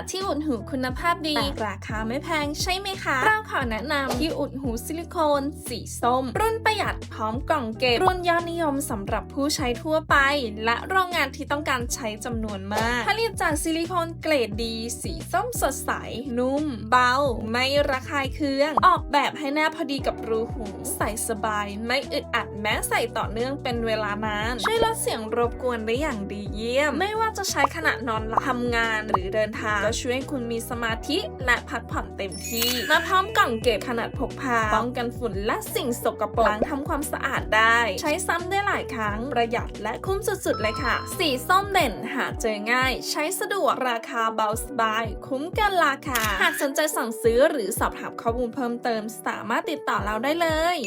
ดที่อุดหูคุณภาพดีแต่ราคาไม่แพงใช่ไหมคะ เราขอแนะนำที่อุดหูซิลิโคน สีส้ม รุ่นประหยัดพร้อมกล่องเก็บ รุ่นยอดนิยมสำหรับผู้ใช้ทั่วไป และโรงงานที่ต้องการใช้จำนวนมาก ผลิตจากซิลิโคนเกรดดี สีส้มสดใส นุ่ม เบา ไม่ระคายเคือง ออกแบบให้หน้าพอดีกับรูหู ใส่สบาย ไม่อึดอัดแม้ใส่ต่อเนื่องเป็นเวลานาน ช่วยลดเสียงรบกวนได้อย่างดีเยี่ยม ไม่ว่าจะใช้ขณะนอนหลับทำงานหรือเดินทางก็ช่วยให้คุณมีสมาธิและพักผ่อนเต็มที่ มาพร้อมกล่องเก็บขนาดพกพา ป้องกันฝุ่นและสิ่งสกปรกล้างทำความสะอาดได้ ใช้ซ้ำได้หลายครั้ง ประหยัดและคุ้มสุดๆเลยค่ะ สีส้มเด่นหาเจอง่าย ใช้สะดวกราคาเบาสบาย คุ้มกันราคา หากสนใจสั่งซื้อหรือสอบถามข้อมูลเพิ่มเติม สามารถติดต่อเราได้เลย